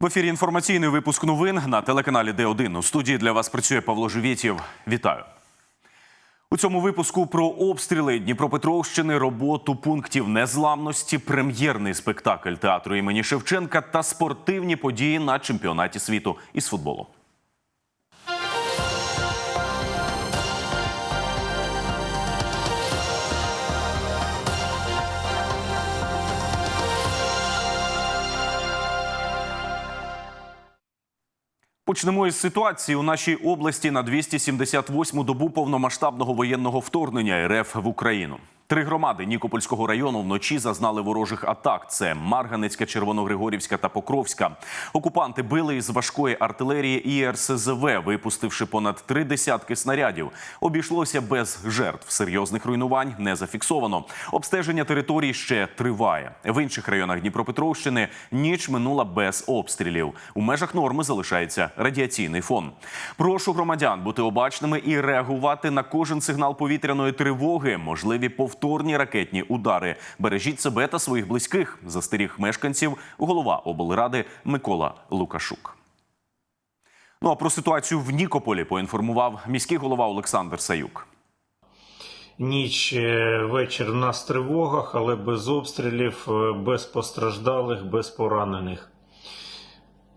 В ефірі інформаційний випуск новин на телеканалі Д1. У студії для вас працює Павло Живєтєв. Вітаю. У цьому випуску про обстріли Дніпропетровщини, роботу пунктів незламності, прем'єрний спектакль театру імені Шевченка та спортивні події на чемпіонаті світу із футболу. Почнемо із ситуації у нашій області на 278-му добу повномасштабного воєнного вторгнення РФ в Україну. Три громади Нікопольського району вночі зазнали ворожих атак. Це Марганецька, Червоногригорівська та Покровська. Окупанти били із важкої артилерії і РСЗВ, випустивши понад три десятки снарядів. Обійшлося без жертв. Серйозних руйнувань не зафіксовано. Обстеження територій ще триває. В інших районах Дніпропетровщини ніч минула без обстрілів. У межах норми залишається радіаційний фон. Прошу громадян бути обачними і реагувати на кожен сигнал повітряної тривоги. Можливі повторні ракетні удари. Бережіть себе та своїх близьких. Застеріг мешканців голова облради Микола Лукашук. Ну а про ситуацію в Нікополі поінформував міський голова Олександр Саюк. Ніч е, вечір в нас тривогах, але без обстрілів, е, без постраждалих, без поранених.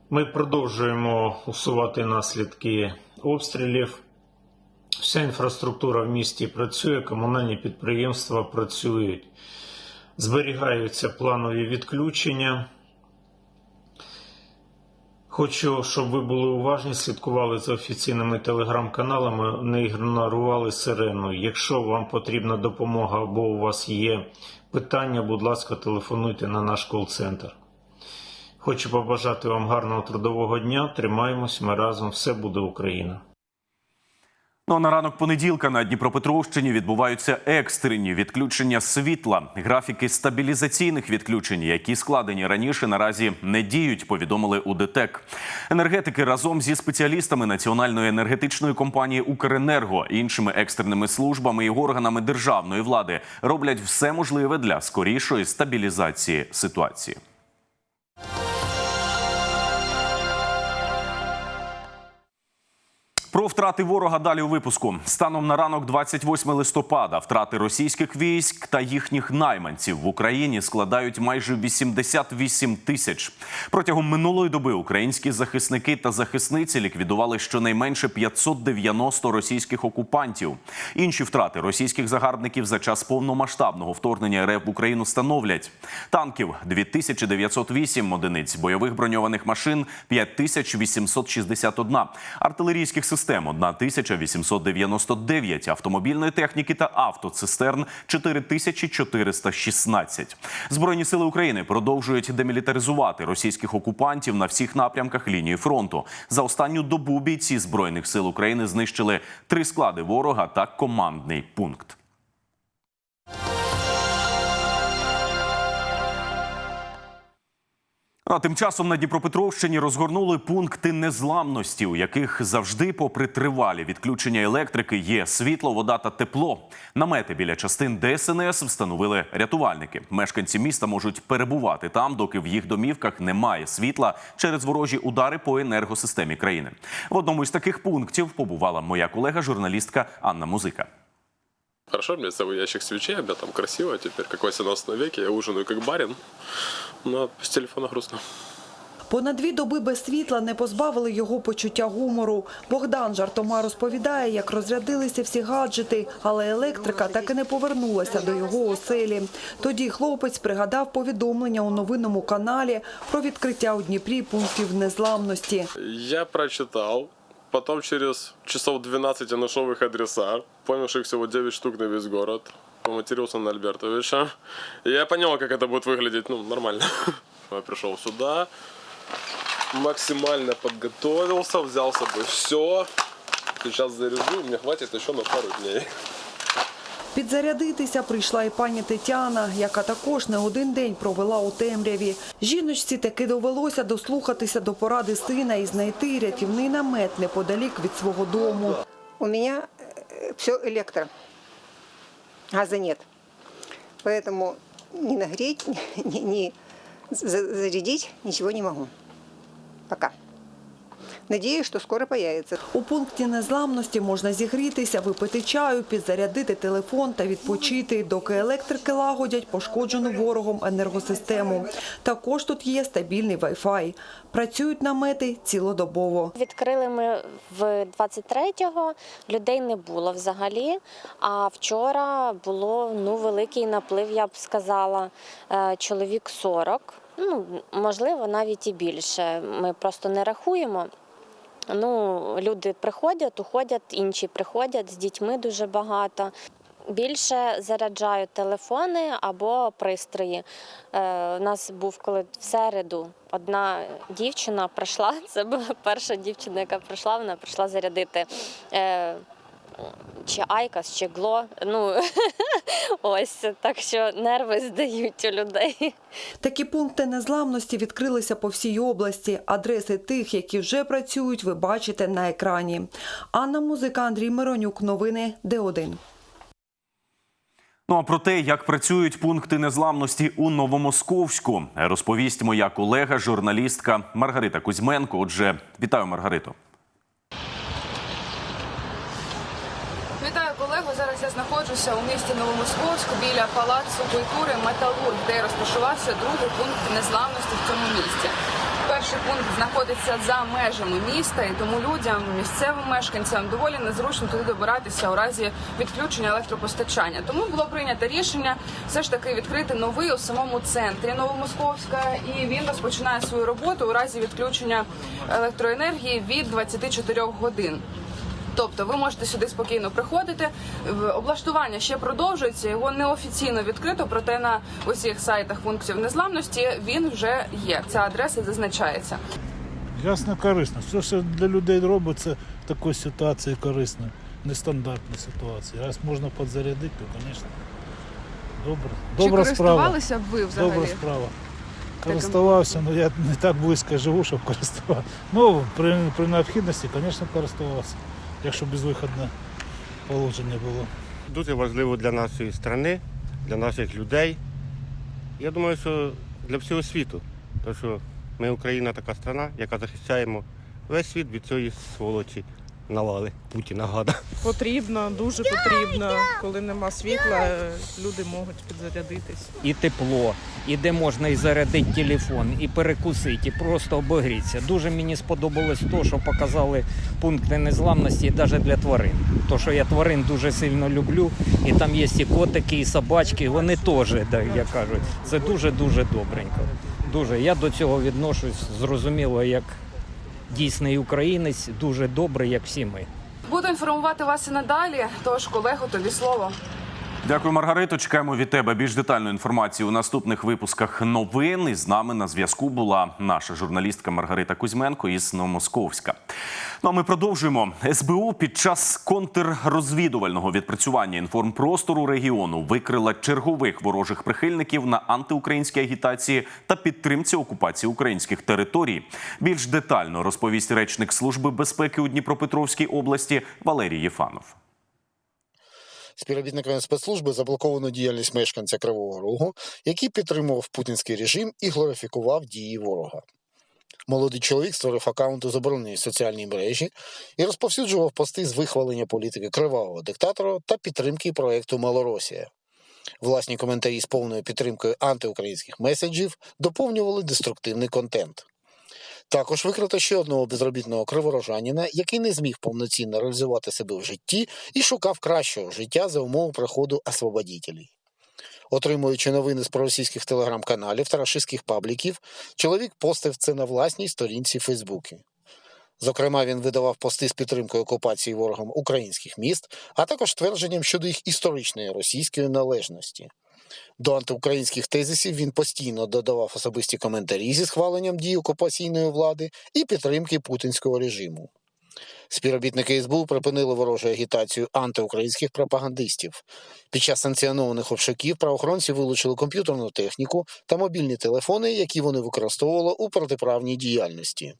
Ми продовжуємо усувати наслідки обстрілів. Вся інфраструктура в місті працює, комунальні підприємства працюють, зберігаються планові відключення. Хочу, щоб ви були уважні, слідкували за офіційними телеграм-каналами, не ігнорували сирену. Якщо вам потрібна допомога або у вас є питання, будь ласка, телефонуйте на наш кол-центр. Хочу побажати вам гарного трудового дня. Тримаємось, ми разом, все буде Україна. Ну а на ранок понеділка на Дніпропетровщині відбуваються екстрені відключення світла. Графіки стабілізаційних відключень, які складені раніше, наразі не діють. Повідомили у ДТЕК. Енергетики разом зі спеціалістами національної енергетичної компанії Укренерго, іншими екстреними службами і органами державної влади роблять все можливе для скорішої стабілізації ситуації. Про втрати ворога далі у випуску. Станом на ранок 28 листопада втрати російських військ та їхніх найманців в Україні складають майже 88 тисяч. Протягом минулої доби українські захисники та захисниці ліквідували щонайменше 590 російських окупантів. Інші втрати російських загарбників за час повномасштабного вторгнення РФ в Україну становлять танків 2908 одиниць, бойових броньованих машин 5861, артилерійських систем 1899, автомобільної техніки та автоцистерн 4416. Збройні сили України продовжують демілітаризувати російських окупантів на всіх напрямках лінії фронту. За останню добу бійці збройних сил України знищили три склади ворога та командний пункт. А тим часом на Дніпропетровщині розгорнули пункти незламності, у яких завжди, попри тривалі відключення електрики, є світло, вода та тепло. Намети біля частин ДСНС встановили рятувальники. Мешканці міста можуть перебувати там, доки в їх домівках немає світла через ворожі удари по енергосистемі країни. В одному із таких пунктів побувала моя колега, журналістка Анна Музика. Хорошо, с собой ящик свечей, у меня там красиво, теперь как в 18 веке, я ужинаю как барин, но без телефона грустно. Понад дві доби без світла не позбавили його почуття гумору. Богдан жартома розповідає, як розрядилися всі гаджети, але електрика так і не повернулася до його оселі. Тоді хлопець пригадав повідомлення у новинному каналі про відкриття у Дніпрі пунктів незламності. Я прочитал, потом через часов 12 я нашел их адреса, понял, что их всего 9 штук на весь город, поматерился на Альбертовича. И я понял, как это будет выглядеть, ну, нормально. Я пришел сюда, максимально подготовился, взял с собой все. Сейчас заряжу, мне хватит еще на пару дней. Підзарядитися прийшла і пані Тетяна, яка також не один день провела у темряві. Жіночці таки довелося дослухатися до поради сина і знайти рятівний намет неподалік від свого дому. У меня все электро. Газа нет. Поэтому ни нагреть, за- зарядить ничего не могу. Пока. Надеюсь, что скоро появится. У пункті незламності можна зігрітися, випити чаю, підзарядити телефон та відпочити, доки електрики лагодять пошкоджену ворогом енергосистему. Також тут є стабільний Wi-Fi. Працюють намети цілодобово. Відкрили ми в 23-го, людей не було взагалі. А вчора було ну, великий наплив, я б сказала, е, чоловік 40. Ну, можливо, навіть і більше. Ми просто не рахуємо. Ну, люди приходять, уходять, інші приходять з дітьми дуже багато. Більше заряджають телефони або пристрої. Е, у нас був коли в середу одна дівчина прийшла. Це була перша дівчина, яка прийшла. Вона прийшла зарядити. Е, чи Айкас, чи Гло. Ну ось так що нерви здають у людей. Такі пункти незламності відкрилися по всій області. Адреси тих, які вже працюють, ви бачите на екрані. Анна Музика, Андрій Миронюк. Новини Д1. Ну а про те, як працюють пункти незламності у Новомосковську, розповість моя колега, журналістка Маргарита Кузьменко. Отже, вітаю, Маргарито. Вітаю колегу. Зараз я знаходжуся у місті Новомосковську біля палацу культури Металург, де розташувався другий пункт незламності в цьому місті. Перший пункт знаходиться за межами міста, і тому людям, місцевим мешканцям доволі незручно туди добиратися у разі відключення електропостачання. Тому було прийнято рішення все ж таки відкрити новий у самому центрі Новомосковська, і він розпочинає свою роботу у разі відключення електроенергії від 24 годин. Тобто ви можете сюди спокійно приходити. Облаштування ще продовжується. Його неофіційно відкрито, проте на усіх сайтах пунктів незламності він вже є. Ця адреса зазначається. Ясно, корисно. Все, що для людей робиться в такій ситуації корисно. Нестандартна ситуація. Раз можна підзарядити, то, звісно, добре. Добра Чи справа. користувалися б ви взагалі? Добра справа. Користувався, але я не так близько живу, щоб користуватися. Ну, при, при необхідності, звісно, користувався, якщо безвиходне положення було. дуже важливо для нашої країни, для наших людей. Я думаю, що для всього світу. Тому що ми Україна така страна, яка захищаємо весь світ від цієї сволочі навали Путіна гада. Потрібно, дуже потрібно. Коли нема світла, люди можуть підзарядитись. і тепло, і де можна і зарядити телефон, і перекусити, і просто обогрітися. Дуже мені сподобалось то, що показали пункти незламності навіть для тварин. То, що я тварин дуже сильно люблю, і там є і котики, і собачки, вони теж, да, як кажуть, це дуже-дуже добренько. Дуже. Я до цього відношусь зрозуміло, як дійсний українець, дуже добрий, як всі ми. Буду інформувати вас і надалі. Тож, колего, тобі слово. Дякую, Маргарито. Чекаємо від тебе більш детальну інформацію у наступних випусках новин. І з нами на зв'язку була наша журналістка Маргарита Кузьменко із Новомосковська. Ну а ми продовжуємо. СБУ під час контррозвідувального відпрацювання інформпростору регіону викрила чергових ворожих прихильників на антиукраїнській агітації та підтримці окупації українських територій. Більш детально розповість речник служби безпеки у Дніпропетровській області Валерій Єфанов. Співробітниками спецслужби заблоковано діяльність мешканця Кривого Рогу, який підтримував путінський режим і глорифікував дії ворога. Молодий чоловік створив аккаунт у забороненій соціальній мережі і розповсюджував пости з вихвалення політики кривавого диктатора та підтримки проекту Малоросія. Власні коментарі з повною підтримкою антиукраїнських меседжів доповнювали деструктивний контент. Також викрито ще одного безробітного криворожанина, який не зміг повноцінно реалізувати себе в житті і шукав кращого життя за умови приходу освободітелей. Отримуючи новини з проросійських телеграм-каналів та рашистських пабліків, чоловік постив це на власній сторінці Фейсбуці. Зокрема, він видавав пости з підтримкою окупації ворогом українських міст, а також твердженням щодо їх історичної російської належності. До антиукраїнських тезисів він постійно додавав особисті коментарі зі схваленням дій окупаційної влади і підтримки путінського режиму. Співробітники СБУ припинили ворожу агітацію антиукраїнських пропагандистів. Під час санкціонованих обшуків правоохоронці вилучили комп'ютерну техніку та мобільні телефони, які вони використовували у протиправній діяльності.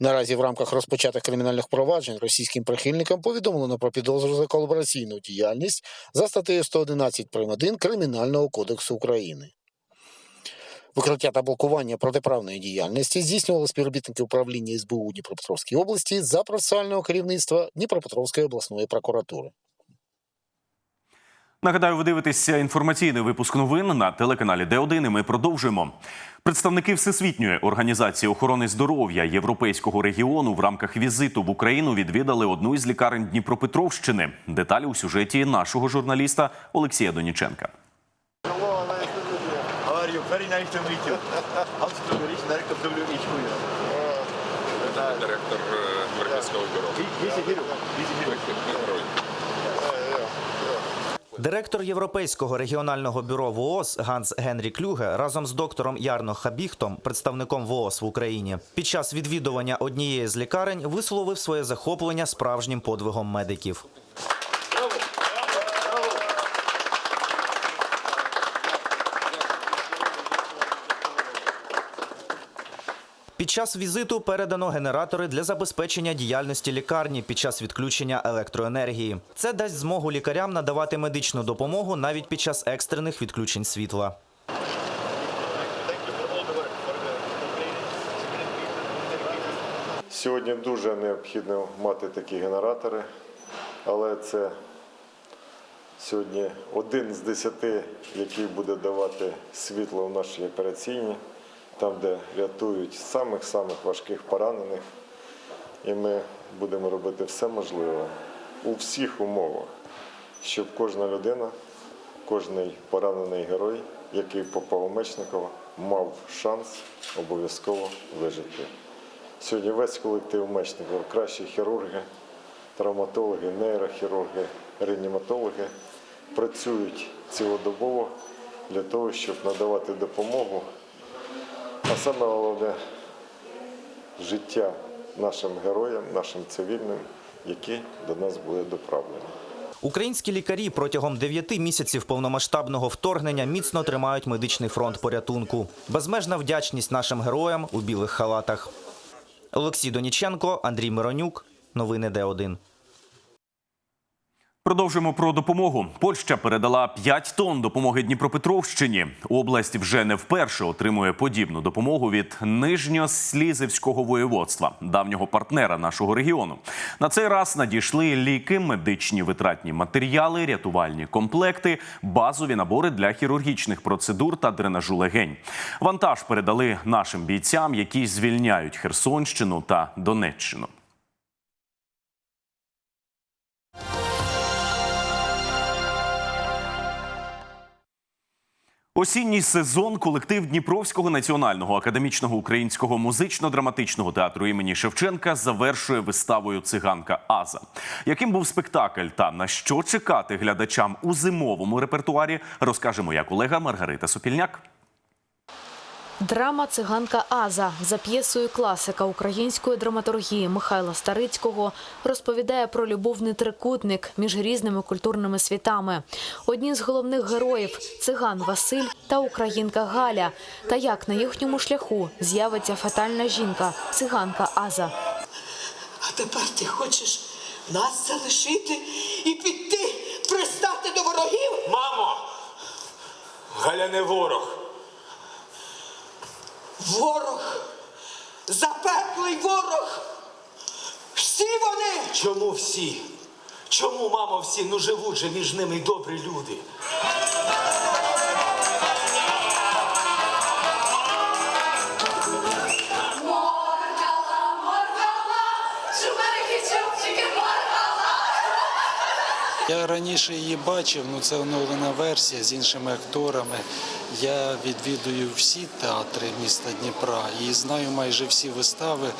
Наразі в рамках розпочатих кримінальних проваджень російським прихильникам повідомлено про підозру за колабораційну діяльність за статтею 111 прим. 1 Кримінального кодексу України. Викриття та блокування протиправної діяльності здійснювали співробітники управління СБУ Дніпропетровської області за процесуального керівництва Дніпропетровської обласної прокуратури. Нагадаю, ви дивитеся інформаційний випуск новин на телеканалі Д1 і ми продовжуємо. Представники Всесвітньої організації охорони здоров'я Європейського регіону в рамках візиту в Україну відвідали одну із лікарень Дніпропетровщини. Деталі у сюжеті нашого журналіста Олексія Доніченка. Директор Верховського бюро. Директор Європейського регіонального бюро ВООЗ Ганс Генрі Клюге разом з доктором Ярно Хабіхтом, представником ВООЗ в Україні, під час відвідування однієї з лікарень висловив своє захоплення справжнім подвигом медиків. Під час візиту передано генератори для забезпечення діяльності лікарні під час відключення електроенергії. Це дасть змогу лікарям надавати медичну допомогу навіть під час екстрених відключень світла. Сьогодні дуже необхідно мати такі генератори, але це сьогодні один з десяти, який буде давати світло в нашій операційній, там, де рятують самих-самих важких поранених. І ми будемо робити все можливе у всіх умовах, щоб кожна людина, кожний поранений герой, який попав у Мечникова, мав шанс обов'язково вижити. Сьогодні весь колектив Мечникова, кращі хірурги, травматологи, нейрохірурги, реаніматологи працюють цілодобово для того, щоб надавати допомогу. А саме головне життя нашим героям, нашим цивільним, які до нас були доправлені. Українські лікарі протягом 9 місяців повномасштабного вторгнення міцно тримають медичний фронт порятунку. Безмежна вдячність нашим героям у білих халатах. Олексій Доніченко, Андрій Миронюк. Новини Д1. Продовжуємо про допомогу. Польща передала 5 тонн допомоги Дніпропетровщині. Область вже не вперше отримує подібну допомогу від Нижньослізівського воєводства, давнього партнера нашого регіону. На цей раз надійшли ліки, медичні витратні матеріали, рятувальні комплекти, базові набори для хірургічних процедур та дренажу легень. Вантаж передали нашим бійцям, які звільняють Херсонщину та Донеччину. Осінній сезон колектив Дніпровського національного академічного українського музично-драматичного театру імені Шевченка завершує виставою Циганка Аза. Яким був спектакль та на що чекати глядачам у зимовому репертуарі, розкаже моя колега Маргарита Сопільняк. Драма Циганка Аза за п'єсою класика української драматургії Михайла Старицького розповідає про любовний трикутник між різними культурними світами. Одні з головних героїв циган Василь та українка Галя. Та як на їхньому шляху з'явиться фатальна жінка циганка Аза. А тепер ти хочеш нас залишити і піти пристати до ворогів? Мамо! Галя не ворог. Ворог, запеклий ворог. Всі вони. Чому всі? Чому, мамо, всі? Ну живуть же між ними добрі люди. Я раніше її бачив, ну це оновлена версія з іншими акторами. Я відвідую всі театри міста Дніпра і знаю майже всі вистави е,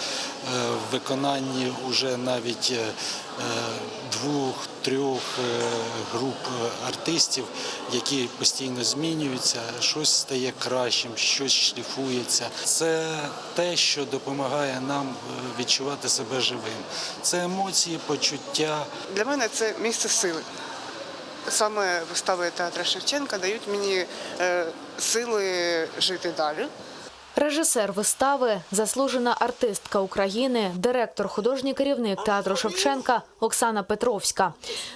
в виконанні уже навіть е, двох-трьох е, груп артистів, які постійно змінюються, щось стає кращим, щось шліфується. Це те, що допомагає нам відчувати себе живим. Це емоції, почуття. Для мене це місце сили. Саме вистави театру Шевченка дають мені е, сили жити далі. Режисер вистави, заслужена артистка України, директор, художній керівник театру Шевченка Оксана Петровська.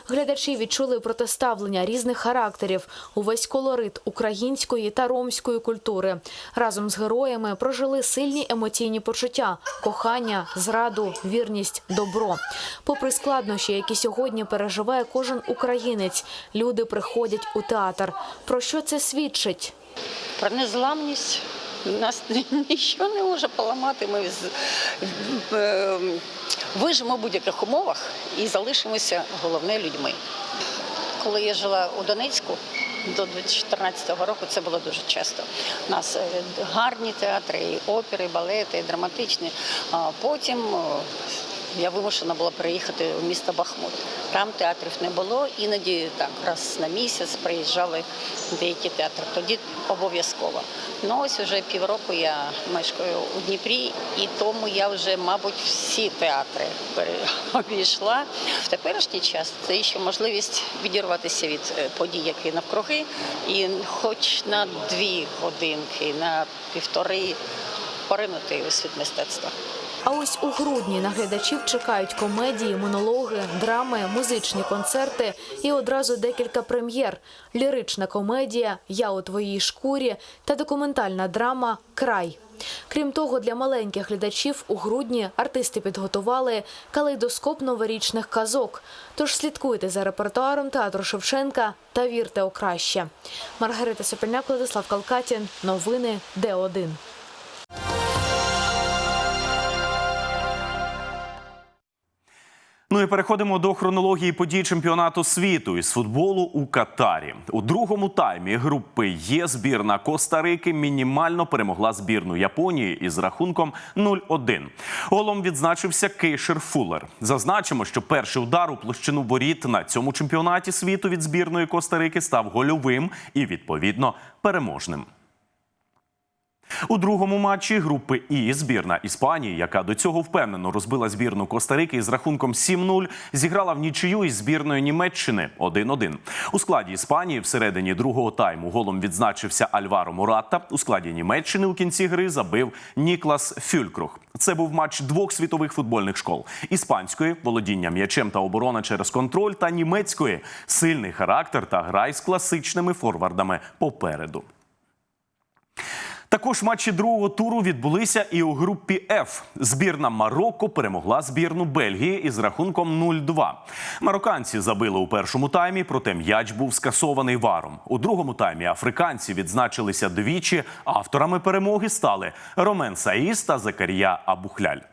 Глядачі відчули протиставлення різних характерів, увесь колорит української та ромської культури. Разом з героями прожили сильні емоційні почуття: кохання, зраду, вірність, добро. Попри складнощі, які сьогодні переживає кожен українець, люди приходять у театр. Про що це свідчить? Про незламність нас нічого не може поламати. Ми е, вижимо в будь-яких умовах і залишимося головне людьми. Коли я жила у Донецьку до 2014 року, це було дуже часто. У нас е, гарні театри, і опери, балети, і драматичні. Потім е, я вимушена була переїхати в місто Бахмут. Там театрів не було, іноді так раз на місяць приїжджали деякі театри. Тоді обов'язково. Ну ось вже півроку я мешкаю у Дніпрі, і тому я вже, мабуть, всі театри обійшла. В теперішній час це ще можливість відірватися від е, подій, які навкруги, і хоч на дві годинки, на півтори поринути у світ мистецтва. А ось у грудні на глядачів чекають комедії, монологи, драми, музичні концерти і одразу декілька прем'єр: лірична комедія Я у твоїй шкурі та документальна драма Край. Крім того, для маленьких глядачів у грудні артисти підготували калейдоскоп новорічних казок. Тож слідкуйте за репертуаром театру Шевченка та вірте у краще. Маргарита Сопільняк, Владислав Калкатін. Новини Д1. Ну і переходимо до хронології подій чемпіонату світу із футболу у Катарі. У другому таймі групи Є збірна Коста-Рики мінімально перемогла збірну Японії із рахунком 0-1. Голом відзначився Кейшер Фуллер. Зазначимо, що перший удар у площину воріт на цьому чемпіонаті світу від збірної Коста-Рики став гольовим і відповідно переможним. У другому матчі групи І збірна Іспанії, яка до цього впевнено розбила збірну Коста-Рики із рахунком 7-0, зіграла в нічию із збірною Німеччини 1-1. У складі Іспанії всередині другого тайму голом відзначився Альваро Муратта. У складі Німеччини у кінці гри забив Ніклас Фюлькрух. Це був матч двох світових футбольних школ: іспанської володіння м'ячем та оборона через контроль, та німецької сильний характер та гра із класичними форвардами попереду. Також матчі другого туру відбулися і у групі F. Збірна Марокко перемогла збірну Бельгії із рахунком 0-2. Марокканці забили у першому таймі, проте м'яч був скасований варом. У другому таймі африканці відзначилися двічі. Авторами перемоги стали Ромен Саїс та Закарія Абухляль.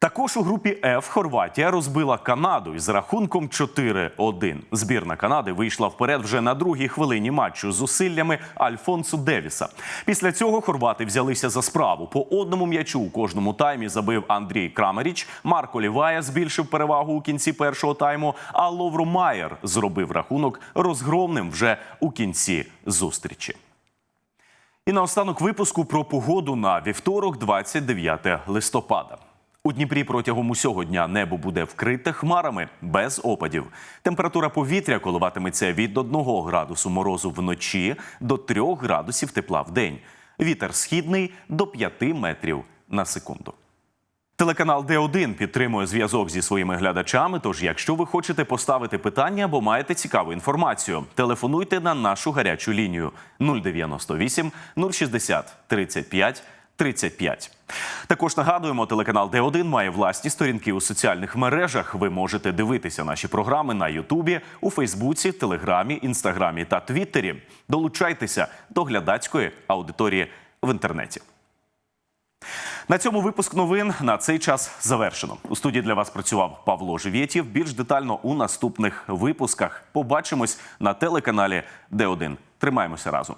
Також у групі F Хорватія розбила Канаду із рахунком 4-1. Збірна Канади вийшла вперед вже на другій хвилині матчу з зусиллями Альфонсу Девіса. Після цього хорвати взялися за справу. По одному м'ячу у кожному таймі забив Андрій Крамеріч. Марко Лівая збільшив перевагу у кінці першого тайму. А Ловру Майер зробив рахунок розгромним вже у кінці зустрічі. І наостанок випуску про погоду на вівторок, 29 листопада. У Дніпрі протягом усього дня небо буде вкрите хмарами без опадів. Температура повітря коливатиметься від 1 градусу морозу вночі до 3 градусів тепла в день. Вітер східний до 5 метрів на секунду. Телеканал Д1 підтримує зв'язок зі своїми глядачами. Тож, якщо ви хочете поставити питання або маєте цікаву інформацію, телефонуйте на нашу гарячу лінію 098 060 35 35. Також нагадуємо, телеканал Д1 має власні сторінки у соціальних мережах. Ви можете дивитися наші програми на Ютубі, у Фейсбуці, Телеграмі, Інстаграмі та Твіттері. Долучайтеся до глядацької аудиторії в інтернеті. На цьому випуск новин на цей час завершено. У студії для вас працював Павло Живєтєв. Більш детально у наступних випусках. Побачимось на телеканалі Д1. Тримаємося разом.